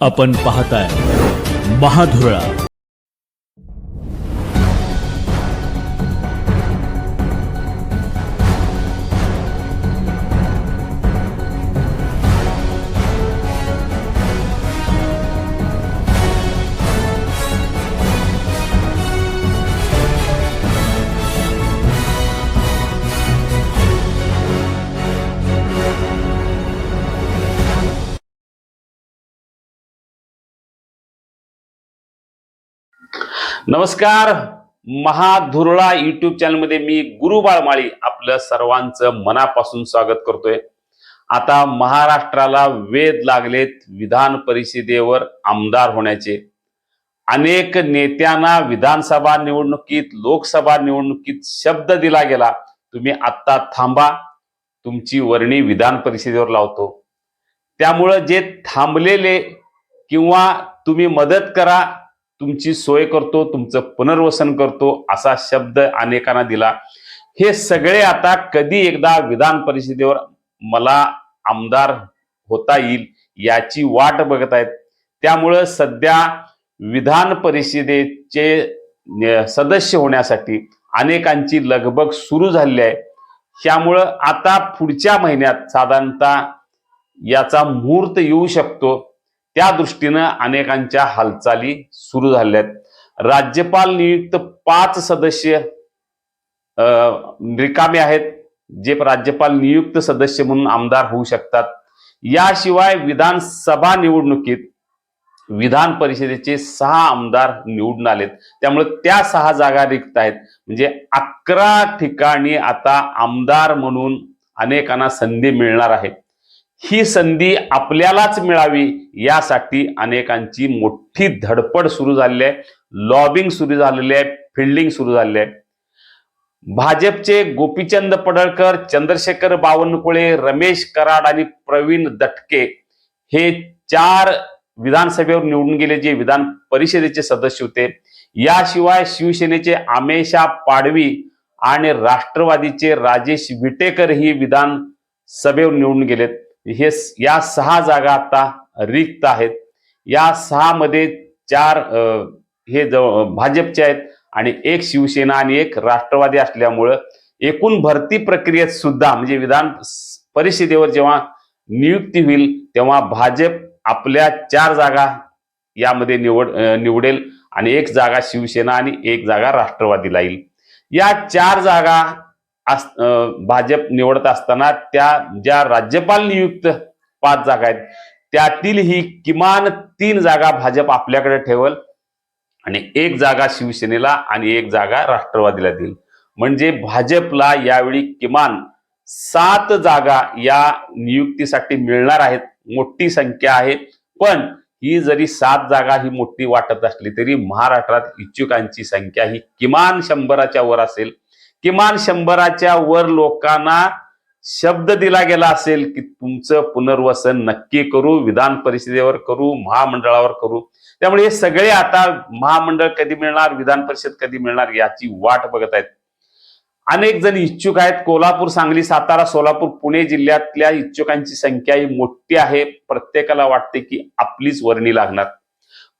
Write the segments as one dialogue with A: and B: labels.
A: आपण पाहताय महाधुरळा.
B: नमस्कार. महाधुरळा युट्यूब चॅनलमध्ये मी गुरु बाळमाळी आपलं सर्वांचं मनापासून स्वागत करतोय. आता महाराष्ट्राला वेध लागलेत विधान परिषदेवर आमदार होण्याचे. अनेक नेत्यांना विधानसभा निवडणुकीत लोकसभा निवडणुकीत शब्द दिला गेला. तुम्ही आत्ता थांबा. तुमची वर्णी विधान परिषदेवर लावतो. त्यामुळं जे थांबलेले किंवा तुम्ही मदत करा तुमची सोय करतो तुमचं पुनर्वसन करतो असा शब्द अनेकांना दिला. हे सगळे आता कधी एकदा विधान परिषदेवर मला आमदार होता येईल याची वाट बघत आहेत. त्यामुळं सध्या विधान परिषदेचे सदस्य होण्यासाठी अनेकांची लगबग सुरू झालेली आहे. त्यामुळं आता पुढच्या महिन्यात साधारणतः याचा मुहूर्त येऊ शकतो. त्या दृष्टीनं अनेकांच्या हालचाली सुरू झाल्या आहेत राज्यपाल नियुक्त पाच सदस्य रिकामे आहेत जे राज्यपाल नियुक्त सदस्य म्हणून आमदार होऊ शकतात. याशिवाय विधानसभा निवडणुकीत विधान परिषदेचे सहा आमदार निवडून आलेत. त्यामुळे त्या सहा जागा रिक्त आहेत. म्हणजे अकरा ठिकाणी आता आमदार म्हणून अनेकांना संधी मिळणार आहे. ही संधी आपल्यालाच मिळावी यासाठी अनेकांची मोठी धडपड सुरू झालेली आहे. लॉबिंग सुरू झालेली आहे. फिल्डिंग सुरू झालेली आहे. भाजपचे गोपीचंद पडळकर चंद्रशेखर बावनकुळे रमेश कराड आणि प्रवीण दटके हे चार विधानसभेवर निवडून गेले जे विधान परिषदेचे सदस्य होते. याशिवाय शिवसेनेचे आमेशा पाडवी आणि राष्ट्रवादीचे राजेश विटेकर ही विधान सभेवर निवडून गेलेत. हे या सहा जागा आता रिक्त आहेत. या सहा मध्ये चार हे जवळ भाजपचे आहेत आणि एक शिवसेना आणि एक राष्ट्रवादी असल्यामुळं एकूण भरती प्रक्रियेत सुद्धा म्हणजे विधान परिषदेवर जेव्हा नियुक्ती होईल तेव्हा भाजप आपल्या चार जागा यामध्ये निवड निवडेल आणि एक जागा शिवसेना आणि एक जागा राष्ट्रवादीला येईल. या चार जागा भाजप निवडत असताना त्या ज्या राज्यपाल नियुक्त पाच जागा आहेत त्यातील ही किमान तीन जागा भाजप आपल्याकडे ठेवल आणि एक जागा शिवसेनेला आणि एक जागा राष्ट्रवादीला देईल. म्हणजे भाजपला यावेळी किमान सात जागा या नियुक्तीसाठी मिळणार आहेत मोठी संख्या आहे. पण ही जरी सात जागा ही मोठी वाटत असली तरी महाराष्ट्रात इच्छुकांची संख्या ही किमान शंभराच्या वर असेल. किमान शंभराच्या वर लोकांना शब्द दिला गेला असेल की तुमचं पुनर्वसन नक्की करू विधान परिषदेवर करू महामंडळावर करू. त्यामुळे हे सगळे आता महामंडळ कधी मिळणार विधान परिषद कधी मिळणार याची वाट बघत आहेत. अनेक जण इच्छुक आहेत. कोल्हापूर सांगली सातारा सोलापूर पुणे जिल्ह्यातल्या इच्छुकांची संख्या ही मोठी आहे. प्रत्येकाला वाटते की आपलीच वर्णी लागणार.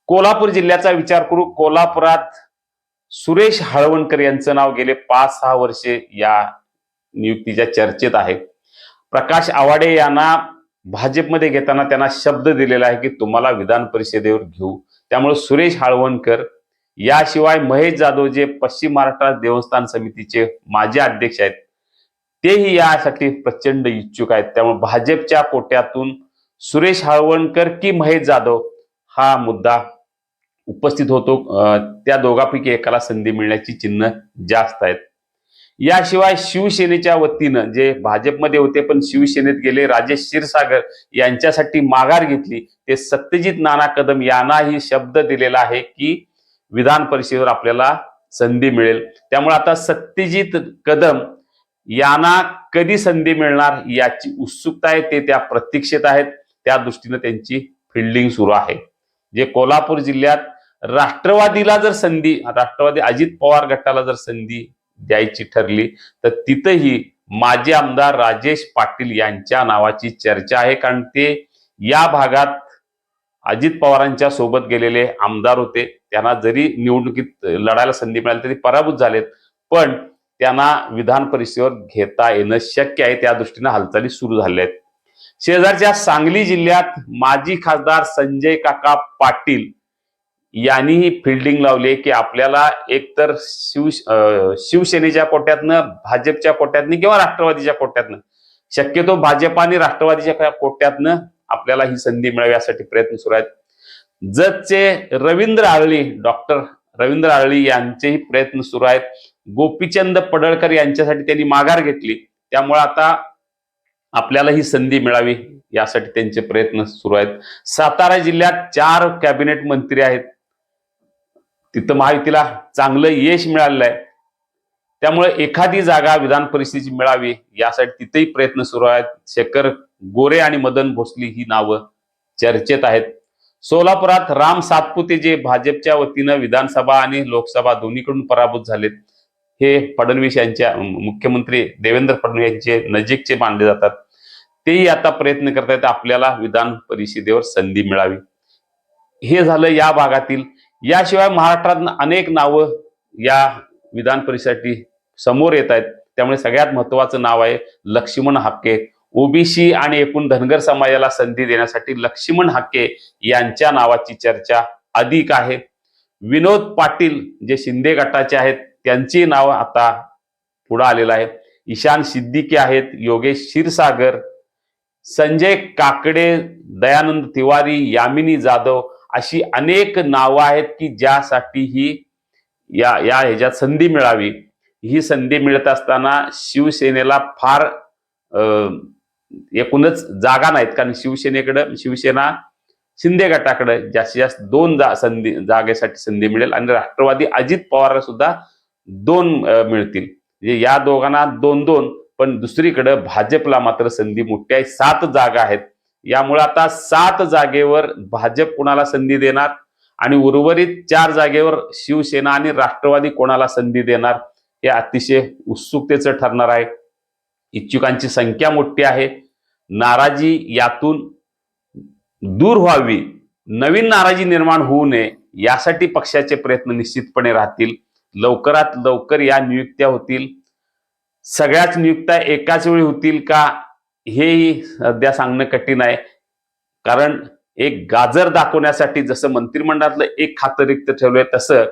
B: कोल्हापूर जिल्ह्याचा विचार करू. कोल्हापुरात सुरेश हळवणकर यांचं नाव गेले पाच सहा वर्षे या नियुक्तीच्या चर्चेत आहे. प्रकाश आवाडे यांना भाजपमध्ये घेताना त्यांना शब्द दिलेला आहे की तुम्हाला विधान परिषदेवर घेऊ. त्यामुळे सुरेश हाळवणकर याशिवाय महेश जाधव जे पश्चिम महाराष्ट्र देवस्थान समितीचे माजी अध्यक्ष आहेत तेही यासाठी प्रचंड इच्छुक आहेत. त्यामुळे भाजपच्या कोट्यातून सुरेश हाळवणकर की महेश जाधव हा मुद्दा उपस्थित होतो. त्या दोघांपैकी एकाला संधी मिळण्याची चिन्ह जास्त आहेत. याशिवाय शिवसेनेच्या वतीनं जे भाजपमध्ये होते पण शिवसेनेत गेले राजेश क्षीरसागर यांच्यासाठी माघार घेतली. ते सत्यजित नाना कदम यांनाही शब्द दिलेला आहे की विधान परिषदेवर आपल्याला संधी मिळेल. त्यामुळे आता सत्यजित कदम यांना कधी संधी मिळणार याची उत्सुकता आहे ते त्या प्रतीक्षेत आहेत. त्या दृष्टीनं त्यांची फिल्डिंग सुरू आहे. जे कोल्हापूर जिल्ह्यात राष्ट्रवादीला जर संधी राष्ट्रवादी अजित पवार गटाला जर संधी द्यायची ठरली तर तिथंही माजी आमदार राजेश पाटील यांच्या नावाची चर्चा आहे. कारण ते या भागात अजित पवारांच्या सोबत गेलेले आमदार होते. त्यांना जरी निवडणुकीत लढायला संधी मिळाली तरी पराभूत झालेत. पण त्यांना विधान परिषदेवर घेता येणं शक्य आहे. त्या दृष्टीनं हालचाली सुरू झाल्या आहेत. शेजारच्या सांगली जिल्ह्यात माजी खासदार संजय काका पाटील यांनीही फिल्डिंग लावली की आपल्याला एकतर शिव शिवसेनेच्या कोट्यातनं भाजपच्या कोट्यातनं किंवा राष्ट्रवादीच्या कोट्यातनं शक्यतो भाजप आणि राष्ट्रवादीच्या का- कोट्यातनं आपल्याला ही संधी मिळावी यासाठी प्रयत्न सुरू आहेत. जतचे रवींद्र आळळी डॉक्टर रवींद्र आळळी यांचेही प्रयत्न सुरू आहेत. गोपीचंद पडळकर यांच्यासाठी त्यांनी माघार घेतली. त्यामुळे आता आपल्याला ही संधी मिळावी यासाठी त्यांचे प्रयत्न सुरू आहेत. सातारा जिल्ह्यात चार कॅबिनेट मंत्री आहेत. तिथं महायुतीला चांगलं यश मिळालेलं आहे. त्यामुळे एखादी जागा विधान परिषदेची मिळावी यासाठी तिथेही प्रयत्न सुरू आहेत. शेखर गोरे आणि मदन भोसली ही नावं चर्चेत आहेत. सोलापुरात राम सातपुते जे भाजपच्या वतीनं विधानसभा आणि लोकसभा दोन्हीकडून पराभूत झालेत हे फडणवीस यांच्या मुख्यमंत्री देवेंद्र फडणवीस यांचे नजीकचे मानले जातात. तेही आता प्रयत्न करतायत आपल्याला विधान परिषदेवर संधी मिळावी. हे झालं या भागातील याशिवाय महाराष्ट्रात अनेक नावं या विधान परिषदेसाठी समोर येत आहेत. त्यामुळे सगळ्यात महत्वाचं नाव आहे लक्ष्मण हाके ओबीसी आणि एकूण धनगर समाजाला संधी देण्यासाठी लक्ष्मण हाके यांच्या नावाची चर्चा अधिक आहे. विनोद पाटील जे शिंदे गटाचे आहेत त्यांची नाव आता पुढे आलेलं आहे. ईशान सिद्दीकी आहेत योगेश क्षीरसागर संजय काकडे दयानंद तिवारी यामिनी जाधव अशी अनेक नावं आहेत की ज्यासाठी ही या या ह्याच्यात संधी मिळावी. ही संधी मिळत असताना शिवसेनेला फार एकूणच जागा नाहीत. कारण शिवसेनेकडं शिवसेना शिंदे गटाकडे जास्तीत जास्त दोन जा संधी जागेसाठी संधी मिळेल आणि राष्ट्रवादी अजित पवारला सुद्धा दोन मिळतील. म्हणजे या दोघांना दोन दोन पण दुसरीकडे भाजपला मात्र संधी मोठी आहे. सात जागा आहेत. यामुळे आता सात जागेवर भाजप कुणाला संधी देणार आणि उर्वरित चार जागेवर शिवसेना आणि राष्ट्रवादी कोणाला संधी देणार हे अतिशय उत्सुकतेचं ठरणार आहे. इच्छुकांची संख्या मोठी आहे. नाराजी यातून दूर व्हावी. नवीन नाराजी निर्माण होऊ नये यासाठी पक्षाचे प्रयत्न निश्चितपणे राहतील. लवकरात लवकर या नियुक्त्या होतील. सगळ्याच नियुक्त्या एकाच वेळी होतील का हेही सध्या सांगणं कठीण आहे. कारण एक गाजर दाखवण्यासाठी जसं मंत्रिमंडळातलं एक खातं रिक्त ठेवलंय तसं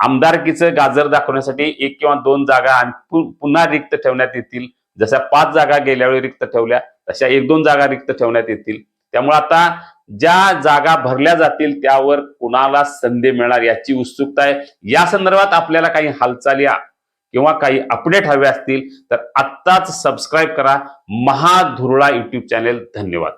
B: आमदारकीचं गाजर दाखवण्यासाठी एक किंवा दोन जागा पु- पुन्हा रिक्त ठेवण्यात येतील. जशा पाच जागा गेल्या वेळी रिक्त ठेवल्या तशा एक दोन जागा रिक्त ठेवण्यात येतील. त्यामुळे आता ज्या जागा भरल्या जातील त्यावर कुणाला संधी मिळणार याची उत्सुकता आहे. या संदर्भात आपल्याला काही हालचाली किंवा काही अपडेट हवे असतील तर आत्ताच सबस्क्राईब करा. महाधुरळा युट्यूब चॅनेल धन्यवाद.